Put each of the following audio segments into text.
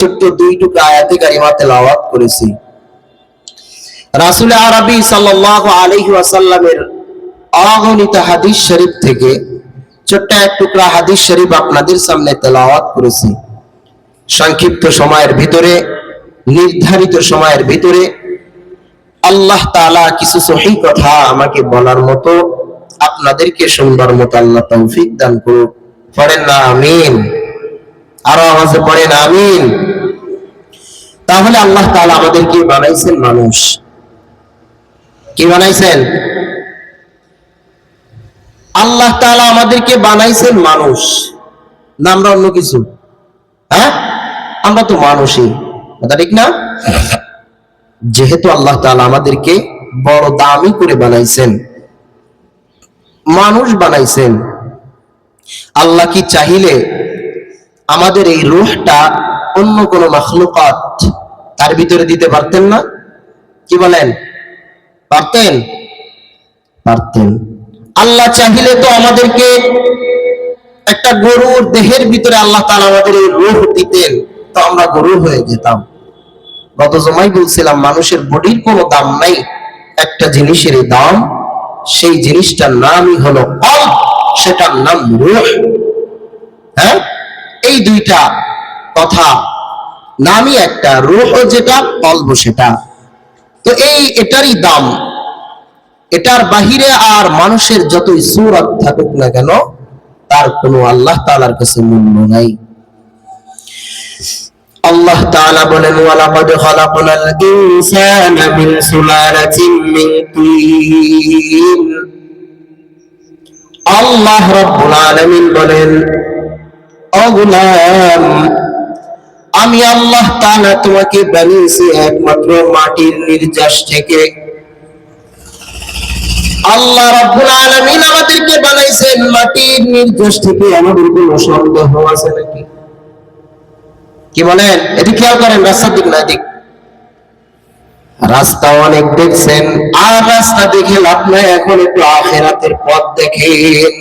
ছোট্ট দুই টুকরা আয়াতে কারিমা তেলাওয়াত করেছি। রাসূল আরবি সাল্লাল্লাহু আলাইহি ওয়াসাল্লামের অগণিত হাদিস শরীফ থেকে ছোট্ট এক টুকরা হাদিস শরীফ আপনাদের সামনে তেলাওয়াত করেছি। সংক্ষিপ্ত সময়ের ভিতরে, নির্ধারিত সময়ের ভিতরে আল্লাহ তাআলা কিছু সহি কথা আমাকে বলার মতো আপনাদেরকে শুনবার মতো আল্লাহ তৌফিক দান করুক। পড়েন না, আমিন। আরও পড়েন, আমিন। তাহলে আল্লাহ তাআলা আমাদেরকে বানাইছেন মানুষ। কি বানাইছেন? আল্লাহ তাআলা আমাদেরকে বানাইছেন মানুষ। না, আমরা অন্য কিছু। হ্যাঁ? আমরা তো মানুষই। ঠিক না? যেহেতু আল্লাহ তাআলা আমাদেরকে বড় দামি করে বানাইছেন, মানুষ বানাইছেন, আল্লাহ কি চাইলে আমাদের এই রুহটা অন্য কোন মখলুকাত তার ভিতরে দিতে পারতেন না? কি বলেন? পারতেন? পারতেন। আল্লাহ চাইলে তো আমাদেরকে একটা গরুর দেহের ভিতরে আল্লাহ তাআলা আমাদের এই রূহ দিতেন তো আমরা গরু হয়ে যেতাম। গত জমাই বলছিলাম মানুষের বডির কোনো দাম নাই একটা জিনিসের দাম সেই জিনিসটার নামই হলো কল্প সেটার নাম রূহ। হ্যাঁ? এই দুইটা কথা নামই একটা রূহ যেটা কল্প সেটা। তো এই এটারই দাম। এটার বাহিরে আর মানুষের যতই সুরত থাকুক না কেন, তার কোনো আল্লাহ তাআলার কাছে মূল্য নাই। আল্লাহ তাআলা বলেন, ওয়ালাকাদ খালাকনাল ইনসানা মিন সুলালাতিন মিন তিন। আল্লাহ রাব্বুল আলামিন বলেন ও আমি আল্লাহ তাআলা তোমাকে বানিয়েছি একমাত্র মাটির নির্যাস থেকে আল্লাহ রাব্বুল আলামিন আমাদেরকে বানাইছেন মাটির নির্যাস থেকে আমাদের কোনো সন্দেহ আছে নাকি কি বলেন? এটি খেয়াল করেন, রাস্তার দিক না দিক। রাস্তা অনেক দেখছেন, আর রাস্তা দেখে লাভ নাই, এখন একটু আখেরাতের পথ দেখেন।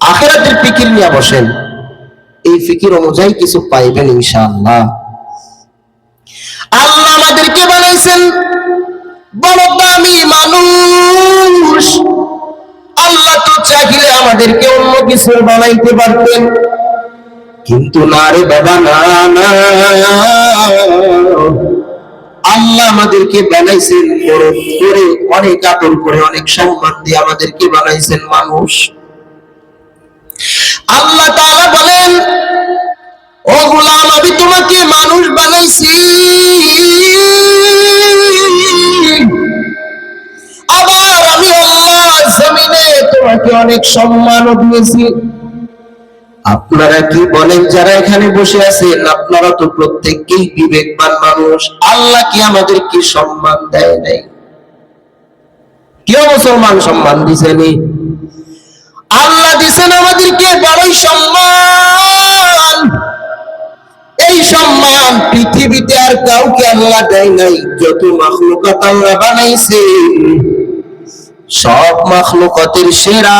আখেরাতের ফিকির নিয়ে বসেন। এই ফিকির অনুযায়ী কিছু পাইবেন ইনশাআল্লাহ। আল্লাহ আমাদেরকে বানাইছেন বড় দামি মানুষ, আল্লাহ তো চাইলে আমাদেরকে অন্য কিছু বানাইতে পারতেন। কিন্তু না রে বাবা, না না। আল্লাহ আমাদেরকে বানাইছেন করে অনেক আদর করে, অনেক সম্মান দিয়ে আমাদেরকে বানাইছেন মানুষ। আল্লাহ তাআলা বলেন ও গোলাম, আমি তোমাকে মানুষ বানাইছি। আবার আমি আল্লাহ জমিনে তোমাকে অনেক সম্মানও দিয়েছি। আপনারা কি বলেন যারা এখানে বসে আছেন, আপনারা তো প্রত্যেককেই বিবেকবান মানুষ। আল্লাহ কি আমাদেরকে সম্মান দেয় নাই? কেউ মুসলমান সম্মান দিছেনি? আল্লাহ দিছেন আমাদেরকে বড়ই সম্মান। এই সম্মান পৃথিবীতে আর কাউকে আল্লাহ দেয় নাই, যত মাখলুকাত আল্লাহ বানাইছে। সব মাখলুকাতের সেরা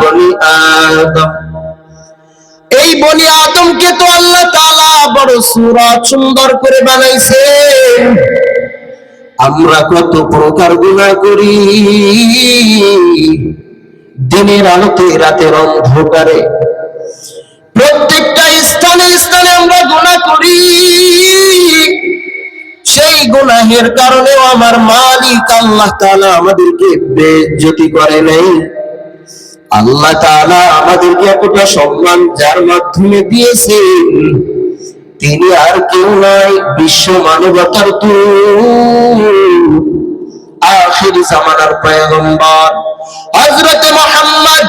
বনি আদম। এই বনি আদমকে তো আল্লাহ তাআলা বড় সুরাত সুন্দর করে বানাইছে। আমরা কত প্রকার গুনাহ করি। দিনের আলোতে রাতের অন্ধকারে প্রত্যেকটা স্থানে স্থানে আমরা গুনাহ করি। সেই গুনাহের কারণেও আমার মালিক আল্লাহ তাআলা আমাদেরকে বেজ্জতি করে নাই। আল্লাহ তাআলা আমাদেরকে এতটা সম্মান যার মাধ্যমে দিয়েছেন। তিনি আর কেউ নাই, বিশ্ব মানবতার আখির জামানার পয়গম্বর হযরত মুহাম্মদ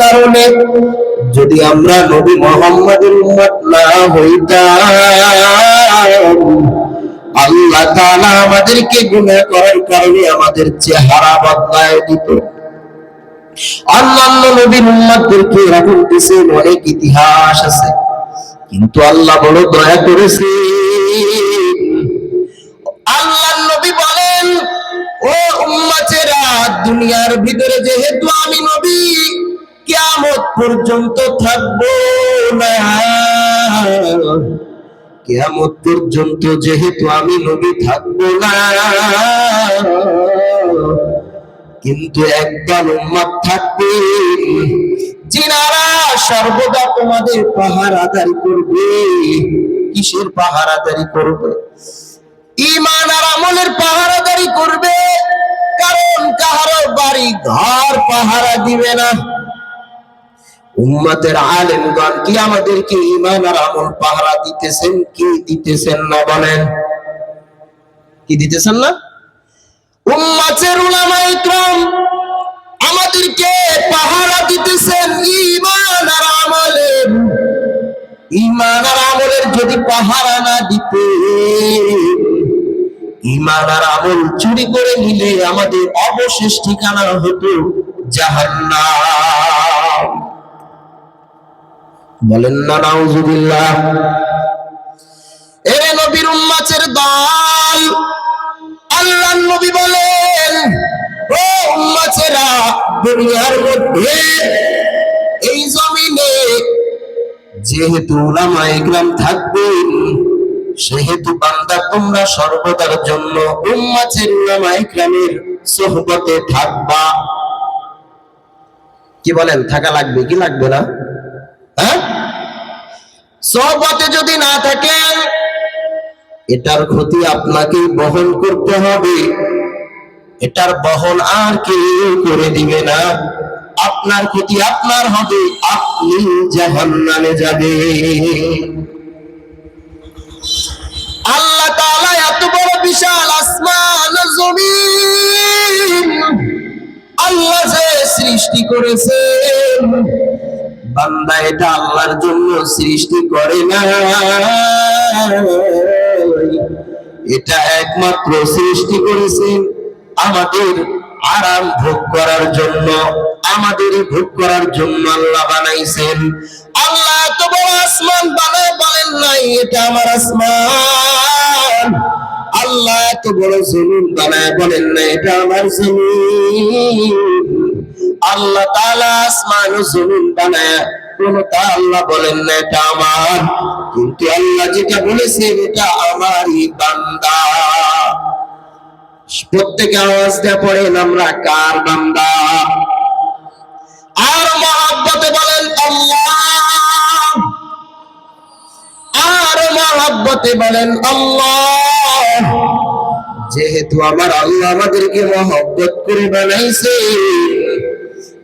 কারণে যদি আমরা নবী উম্মত না হইতাম, আল্লাহ আমাদেরকে গুনাহ করার কারণে আমাদের চেহারা বদলায় দিত। অন্যান্য নবীর উম্মতদেরকে এরকম দিছেন অনেক ইতিহাস আছে, কিন্তু আল্লাহ বড় দয়া করেছে দুনিয়ার ভিতরে যেহেতু আমি নবী, কিয়ামত পর্যন্ত থাকব না। কিয়ামত পর্যন্ত যেহেতু আমি নবী, থাকব না। কিন্তু একদল উম্মত থাকবে, যিনারা সর্বদা তোমাদের পাহারাদারি করবে। কিসের পাহারাদারি করবে? ইমান আর আমলের পাহারাদারি করবে। কাহারো বাড়ি ঘর পাহারা দিবে না। উম্মতের আলেমগণ কি আমাদেরকে ইমান আর আমল পাহারা দিতেছেন, কি দিতেছেন না বলেন? কি দিতেছেন না? উম্মাতের উলামা ইকরাম আমাদেরকে পাহারা দিতেছেন ইমান আর আমলের ইমান আর আমলের যদি পাহারা না দিতে ইমান আর আমল চুরি করে নিলে আমাদের অবশেষ ঠিকানা হতো জাহান্নাম। বলেন না, নাউজুবিল্লাহ। এ নবীর উম্মাতের দল আল্লাহ নবী বলেন, ও উম্মাতেরা, দুনিয়ার মধ্যে এই জমিনে যেহেতু উলামা ইকরাম থাকবেন সেহেতু বান্দা, তোমরা সর্বদার জন্য উম্মাতের উলামা ইকরামের সোহবতে থাকবা। কি বলেন, থাকা লাগবে কি লাগবে না? হ্যাঁ? সোহবতে যদি না থাকেন, এটার ক্ষতি আপনাকে বহন করতে হবে। এটার বহন আর কেউ করে দিবে না। আপনার ক্ষতি আপনার হবে, আপনি জাহান্নামে যাবে আল্লাহ তাআলা এত বড় বিশাল আসমান জমিন। আল্লাহ যে সৃষ্টি করেছেন বান্দা এটা আল্লাহর জন্য সৃষ্টি করে না এটা একমাত্র সৃষ্টি করেছেন আমাদের আরাম ভোগ করার জন্য, আমাদের ভোগ করার জন্য আল্লাহ বানাইছেন। আল্লাহ তো বড় আসমান, বানায় বলেন নাই, এটা আমার আসমান। আল্লাহ এত বড় জমিন বানায় বলেন না, এটা আমার জমিন আল্লাহ তাআলা আসমান ও জমিন বানায় আল্লাহ বলেন না, এটা আমার। কিন্তু আল্লাহ যেটা বলেছেন, এটা আমারই বান্দা। প্রত্যেকে আওয়াজ পড়েন, আমরা কার বান্দা? আর মহাব্বতে বলেন, আল্লাহ মহাব্বতে বলেন, আল্লাহ, যেহেতু আমার আল্লাহ আমাদেরকে মহব্বত করে বানাইছে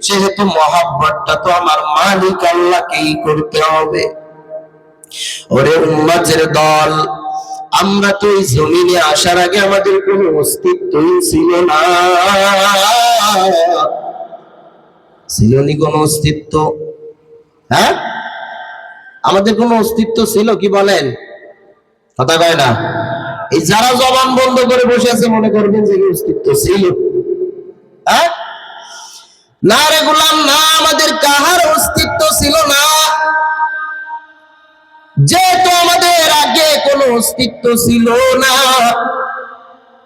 সেহেতু মহাব্বতটা তো আমার মালিক আল্লাহকেই করতে হবে। ওরে উম্মাতের দল, আমরা তো এই জমিনে আসার আগে আমাদের কোনো অস্তিত্বই ছিল না। ছিল নি কোনো অস্তিত্ব? হ্যাঁ? আমাদের কোনো অস্তিত্ব ছিল কি বলেন? কথা কয় না? এই যারা জবান বন্ধ করে বসে আছে, মনে করবেন যে অস্তিত্ব ছিল। হ্যাঁ? না রে গোলাম, না আমাদের কাহার অস্তিত্ব ছিল না। যেহেতু আমাদের আগে কোনো অস্তিত্ব ছিল না,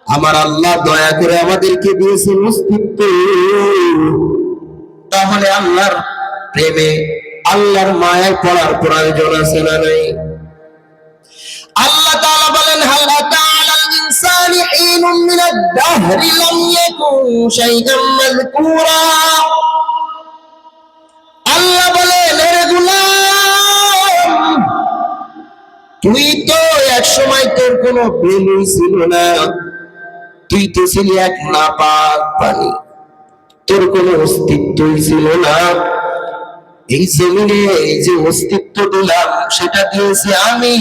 আমার আল্লাহ দয়া করে আমাদেরকে দিয়েছেন অস্তিত্ব। তাহলে আল্লাহর প্রেমে, আল্লাহর মায়ায় পড়ার প্রয়োজন আছে না নাই? আল্লাহ তাআলা বলেন, হাল আতা ইনসানি হিনুম মিনাদ দাহরি লাম ইয়াকুন শাইআন মাযকুরা। আল্লাহ বলেন হে গোলাম, তুই তো এক সময় তোর কোনো ভ্যালু ছিল না। তুই তো ছিলি এক নাপাক পানি তোর কোনো অস্তিত্বই ছিল না। এই জমিনে এই যে অস্তিত্ব দিলাম সেটা দিয়েছি আমি।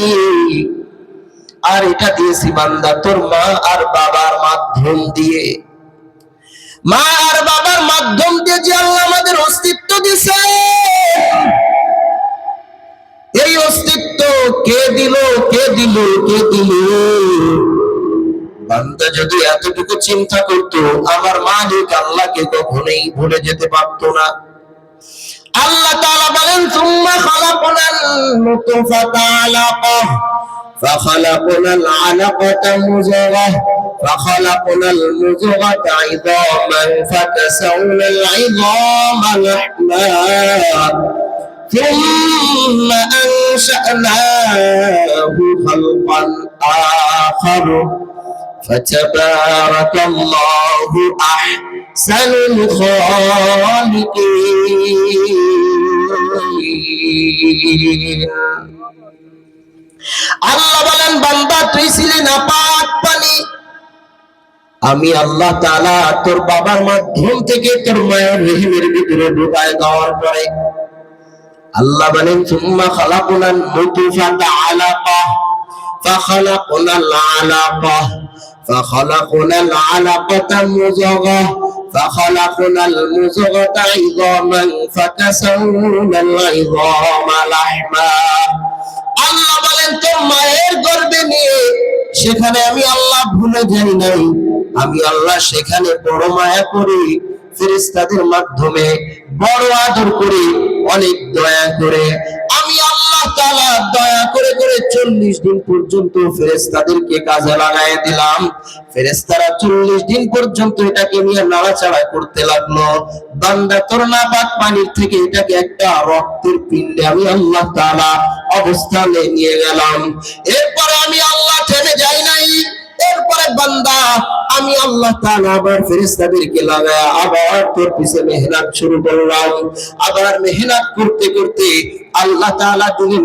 আর এটা দিয়েছি বান্দা, তোর মা আর বাবার মাধ্যম দিয়ে। মা আর বাবার মাধ্যম দিয়ে যে আল্লাহ আমাদের অস্তিত্ব দিছে এই অস্তিত্ব কে দিল কে দিল কে দিল? বান্দা যদি এতটুকু চিন্তা করতো, আমার মালিক আল্লাহকে কখনোই ভুলে যেতে পারতো না। আল্লাহ তাআলা বলেন, সুম্মা খালাকনাল নুতফাতা আলাকা فخلقنا العلقة مزغة فخلقنا المضغة عظاما فكسونا العظام لحما ثم أنشأناه خلقا آخر. فتبارك الله أحسن الخالقين. আল্লাহ বলেন বান্দা তুই ছিলি না পাক পানি আমি আল্লাহ তাআলা তোর বাবার মাধ্যম থেকে তোর মায়ের রহিমের ভিতরে ঢুকায় দেওয়ার পরে আল্লাহ বলেন সুম্মা খালাকুনান নুতফাতা আলাকা فخلقنا العلقة فخلقنا العلقة مزغة فخلقنا المزغة عظاما فكسونا العظام لحما আল্লাহ বলেন তোর মায়ের গর্ভে নিয়ে, সেখানে আমি আল্লাহ ভুলে যাই নাই। আমি আল্লাহ সেখানে বড় মায়া করি, ফেরেশতাদের মাধ্যমে বড় আদর করে, অনেক দয়া করে। আমি আল্লাহ তাআলা দয়া করে করে চল্লিশ দিন পর্যন্ত ফেরেশতাদেরকে কাজে লাগাই দিলাম। ফেরেশতারা চল্লিশ দিন পর্যন্ত এটাকে নিয়ে নাড়াচাড়া করতে লাগল। বান্দা তোর নাপাক পানির থেকে এটাকে একটা রক্তের পিণ্ডে আমি আল্লাহ তাআলা অবস্থানে নিয়ে গেলাম। এরপরে আমি আল্লাহ থেমে যাই নাই। এরপরে বান্দা, আমি আল্লাহ আবার ফেরেশতাদেরকে লাগায় আবার তোর পিছে মেহনত শুরু করলাম। আবার মেহনত করতে করতে আল্লাহ দিলেন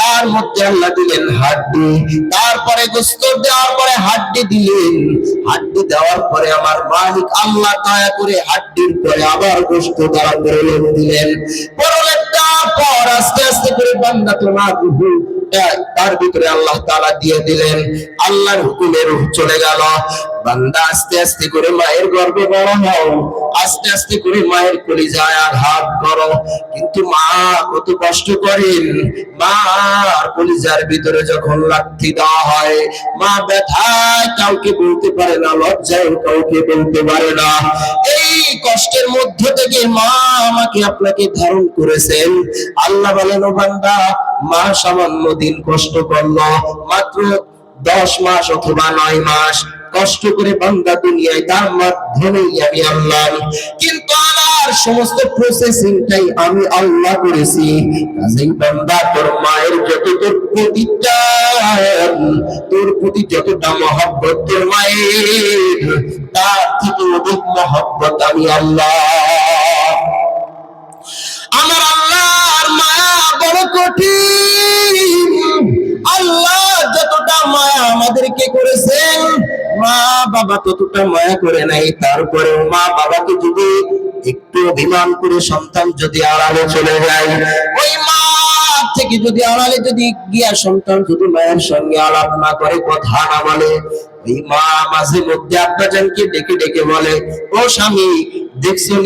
তার মধ্যে আল্লাহ দিলেন হাড্ডি। তারপরে গোশত দেওয়ার পরে হাড্ডি দিলেন। হাড্ডি দেওয়ার পরে আমার মালিক আল্লাহ দয়া করে হাড্ডির পরে আবার গোশত দ্বারা দিলেন। তারপর আস্তে আস্তে করে বান্দা রূহ তার ভিতরে আল্লাহ তাআলা দিয়ে দিলেন। আল্লাহর হুকুমে রূহ চলে গেল। বান্দা আস্তে আস্তে করে মায়ের গর্ভে বড় হও। আস্তে আস্তে করে মায়ের কলিজায় আঘাত করো। কিন্তু মা কত কষ্ট করেন। মার কলিজার ভিতরে যখন লাথি দেওয়া হয়, মা ব্যথায় কাউকে বলতে পারে না লজ্জায় কাউকে বলতে পারে না। এই কষ্টের মধ্য থেকে মা আমাকে আপনাকে ধারণ করেছেন। আল্লাহ বলেন ও বান্দা মা সামান্য দিন কষ্ট করল মাত্র দশ মাস অথবা নয় মাস। কষ্ট করে বান্দা দুনিয়ায় তার মাধ্যমেই আমি আল্লাহ কিন্তু আমার সমস্ত প্রসেসিংটাই আমি আল্লাহ করেছি। বান্দা তোর মায়ের যত তোর প্রতি টান, তোর প্রতি যতটা মহব্বত তোর মায়ের তার থেকে অধিক মহব্বত আমি আল্লাহ। আমার আল্লাহর মায়া বড় কঠিন। আল্লাহ যতটা মায়া আমাদেরকে করেছেন, মা বাবা ততটা মায়া করে নাই। তারপরে মা বাবাকে যদি একটু অভিমান করে সন্তান যদি আড়ালে চলে যায়, ওই মা থেকে যদি আড়ালে যদি গিয়া সন্তান যদি মায়ের সঙ্গে আলাপ না করে, কথা না বলে, ওই মা মাঝে মধ্যে আব্বাজানকে ডেকে ডেকে বলে, ও স্বামী দিছে,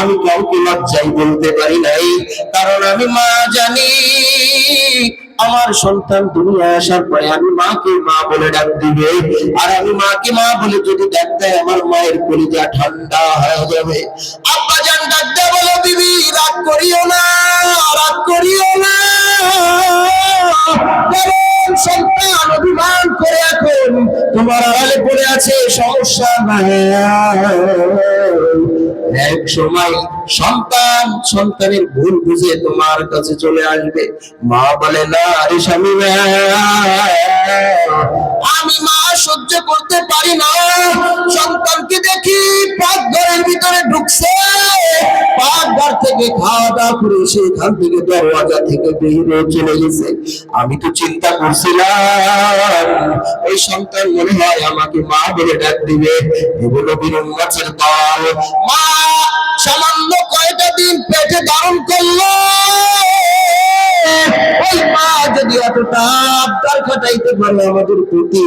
আমি কাউকে লজ্জাই বলতে পারি নাই। কারণ আমি মা জানি আমার সন্তান দুনিয়ায় আসার পরে আমি মাকে মা বলে ডাক দিবে। আর আমি মাকে মা বলে যদি ডাক দেয়, আমার মায়ের কলিজা ঠান্ডা হয়ে যাবে। আব্বা জান ডাক বলো বিবি রাগ করিও না, রাগ করিও না। সন্তান অভিমান করে এখন, তোমার আড়ালে পড়ে আছে, সমস্যা নাই। এক সময় সন্তান, সন্তানের ভুল বুঝে তোমার কাছে চলে আসবে। মা বলে, না আরে স্বামী আমি মা সহ্য করতে পারি না। সন্তানকে দেখি পাক ঘরের ভিতরে ঢুকছে। পাক ঘর থেকে খাওয়া দাওয়া করে সেখান থেকে দরওয়াজা থেকে বেরিয়ে চলে গেছে। আমি তো চিন্তা করছিলাম, ওই সন্তান মনে হয় আমাকে মা বলে ডাক দিবে। এগুলো বিরম গাছের মা সামান্য কয়টা দিন পেটে ধারণ করল। যদি এতটা আবদার খাটাইতে আমাদের প্রতি।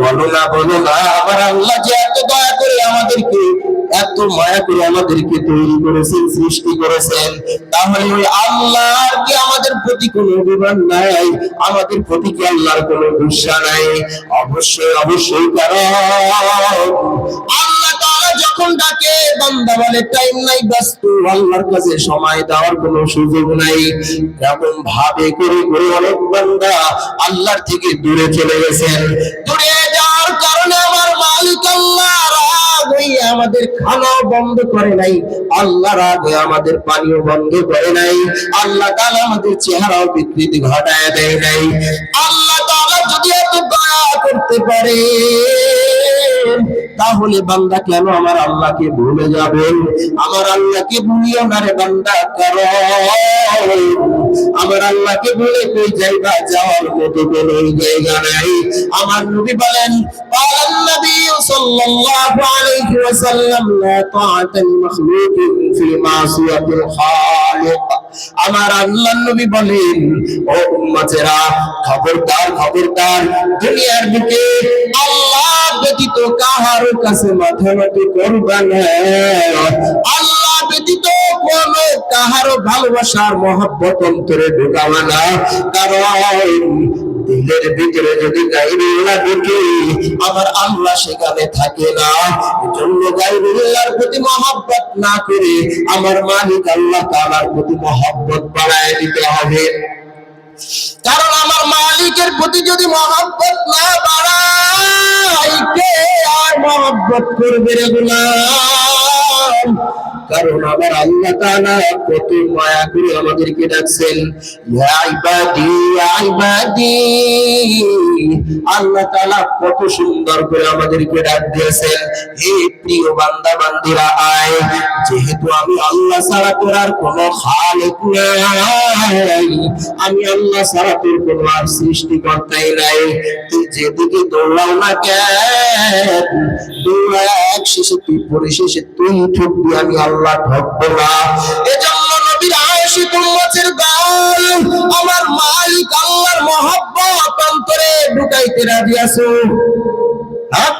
বলো না বলো না আবার আল্লাহ যে এত দয়া করে আমাদেরকে, এত মায়া করে আমাদেরকে তৈরি করেছেন, সৃষ্টি করেছেন, তাহলে ওই আল্লাহর কি আমাদের প্রতি কোনো অভিমান নাই? আমাদের প্রতি কি আল্লাহর কোনো গুসা নাই? অবশ্যই অবশ্যই কারণ আল্লাহ যখন ডাকে, বান্দা বলে টাইম নাই, ব্যস্ত, আল্লাহর কাছে সময় দেওয়ার কোনো সুযোগ নাই। এমন ভাবে করে করে অনেক বান্দা আল্লাহর থেকে দূরে চলে গেছেন। দূরে যাওয়ার কারণে আমার মালিক আল্লাহ রাগ হয়ে আমাদের খানাও বন্ধ করে নাই। আল্লাহ রাগ হয়ে আমাদের পানিও বন্ধ করে নাই। আল্লাহ তাআলা আমাদের চেহারাও বিকৃতি ঘটায় দেয় নাই। আল্লাহ তাআলা যদি এত দয়া করতে পারে তাহলে বান্দা কেন আমার আল্লাহকে ভুলে যাবেন আমার আল্লাহকে ভুলিও না রে বান্দা কারণ আমার আল্লাহকে ভুলে কই যাইবা যাওয়ার মতো কোনো জায়গা নাই আমার নবী বলেন قال النبي صلى الله عليه وسلم لا طاعة لمخلوق في معصية الخالق আমার আল্লাহ নবী বলেন ও উম্মতেরা খবরদার খবরদার দুনিয়ার বুকে আল্লাহ ব্যতীত কাহার কাছে মাথামাটি করবা না। আল্লাহ ব্যতীত কোন ভালোবাসার মহব্বত অন্তরে না। কারণ দিলের ভিতরে যদি গাইবুল্লাহ ঢুকে আমার আল্লাহ সেখানে থাকে না। এজন্য গাইবুল্লাহর প্রতি মহব্বত না করে আমার মালিক আল্লাহ তাআলার প্রতি মহব্বত বাড়ায় দিতে হবে। কারণ আমার মালিকের প্রতি যদি মহাব্বত না বাড়াই কে আর মহাব্বত করবে রে কারণ আল্লাহ কত মায়া করে আমাদেরকে ডাকছেন আল্লাহ কত সুন্দর করে আমাদেরকে ডাক দিয়েছেন। হে প্রিয় বান্দা, বান্দিরা, আয়। যেহেতু আমি আল্লাহ ছাড়া তোর আর কোনো খালেক নাই, আমি আল্লাহ ছাড়া তোর কোনো আর সৃষ্টিকর্তাই নাই। তুই যেদিকে দৌড়াও না কেন, দৌড়া এক শেষে তুই পরিশেষে তুই আমি আল্লাহ ঠকবো না। এজন্য নবীর উম্মতের দল আমার মালিক আল্লাহর মহব্বত অন্তরে ঢুকাইতে রাজি আছো? হ্যাঁ?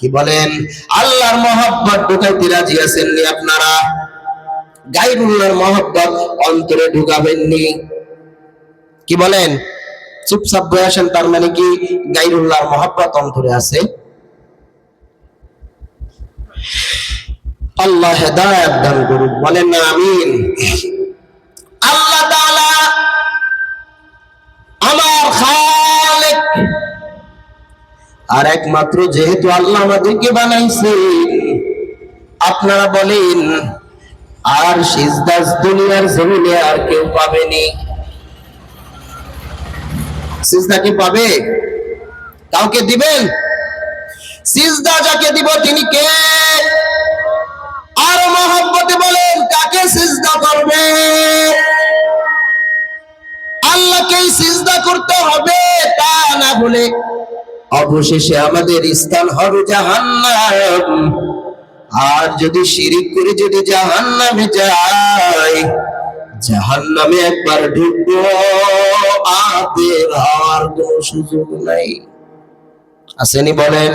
কি বলেন? আল্লাহর মহব্বত ঢুকাইতে রাজি আছেন নি আপনারা? গাইরুল্লাহর মহব্বত অন্তরে ঢুকাবেননি। কি বলেন? চুপচাপ বয়ে আসেন, তার মানে কি গাইরুল্লাহর মহব্বত অন্তরে আছে? আল্লাহ হেদায়াত দান করুক, বলেন না, আমিন। আল্লাহ আমার খালেক। আর একমাত্র যেহেতু আল্লাহ আমাদেরকে বানাইছে, আপনারা বলেন, আর সিজদাস দুনিয়ার জমিনে আর কেউ পাবেনি। সিজদা কি পাবে? কাউকে দিবেন? সিজদা যাকে দিব, তিনি কে? আর মহব্বতে বলেন, কাকে সিজদা করবে? আল্লাহকেই সিজদা করতে হবে, তা না বলে অবশেষে আমাদের স্থান হবে জাহান্নাম। আর যদি শিরিক করে যদি জাহান্নামে যাই জাহান্নামে একবার ঢুকবো, আদের হওয়ার কোনো সুযোগ নাই। আসেনি বলেন,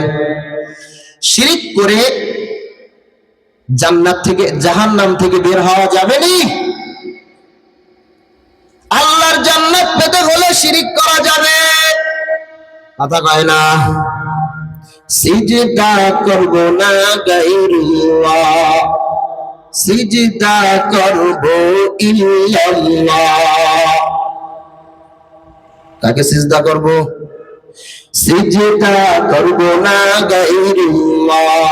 শিরিক করে জান্নাত থেকে, জাহান্নাম থেকে বের হওয়া যাবে নি। আল্লাহর জান্নাত পেতে হলে শিরিক করা যাবে। কথা কয় না? সিজদা করব না গায়রুল্লাহ সিজদা করব ইল্লাল্লাহ। কাকে সিজদা করব? সিজদা করব না গায়রুল্লাহ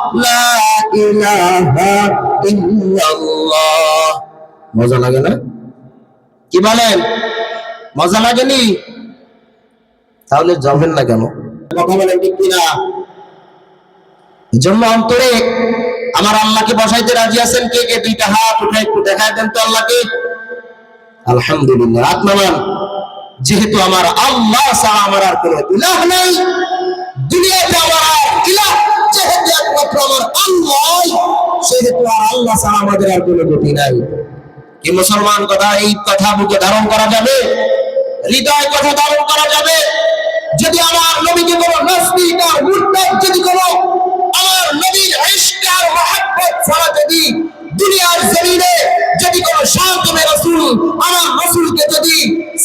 মজা লাগে না? কি বলেন? মজা লাগেনি? তাহলে যাবেন না কেন? অন্তরে আমার আল্লাহকে বসাইতে রাজি আছেন কে কে? দুইটা হাত উঠে একটু দেখায় দেন তো আল্লাহকে। আলহামদুলিল্লাহ আত্মামান যেহেতু আমার আল্লাহ আমার আর কোনো ইলাহ নাই, দুনিয়াতে আমার আর ইলাহ একমাত্র আমার আল্লাহ, সেহেতু আর আল্লাহ ছাড়া আমাদের আর কোনো গতি নাই। কি মুসলমান কথা? এই কথা বুকে ধারণ করা যাবে? হৃদয় কথা ধারণ করা যাবে? যদি আমার নবীকে কোনো নাস্তিক আর মুরতাদ যদি কোনো আমার নবীর ইশক আর মহব্বত ছাড়া যদি দুনিয়ার জমিনে যদি কোনো শান্তমে রাসূল, আমার রাসূলকে যদি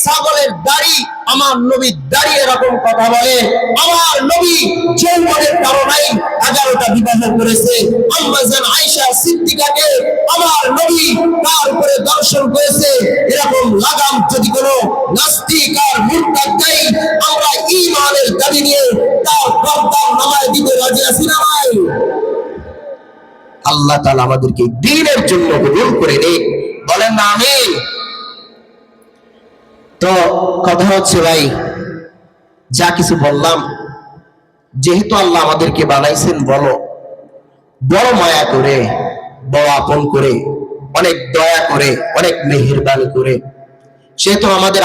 ছাগলের দাড়ি, আমার নবীর দাড়ি এরকম কথা বলে, আমার নবী যৌবনের কারণেই এগারোটা বিবাহ করেছে। আম্মাজান আয়েশা সিদ্দিকাকে আমার নবী তার উপরে দর্শন করেছে। এরকম লাগাম যদি কোনো নাস্তিক আর মুরতাদ দেয় আমরা ঈমানের দাবি নিয়ে তার গর্দান নামায় দিতে রাজি আছি না ভাই। আল্লাহ তাআলা আমাদেরকে দ্বীনের জন্য কবুল করে নিক। বলেন না, আমিন। তো কথা হচ্ছে, ভাই, যা কিছু বললাম, যেহেতু আল্লাহ আমাদেরকে বানাইছেন, বলো, বড় মায়া করে, বড় আপন করে, অনেক দয়া করে, অনেক মেহেরবানি করে, সেহেতু আমাদের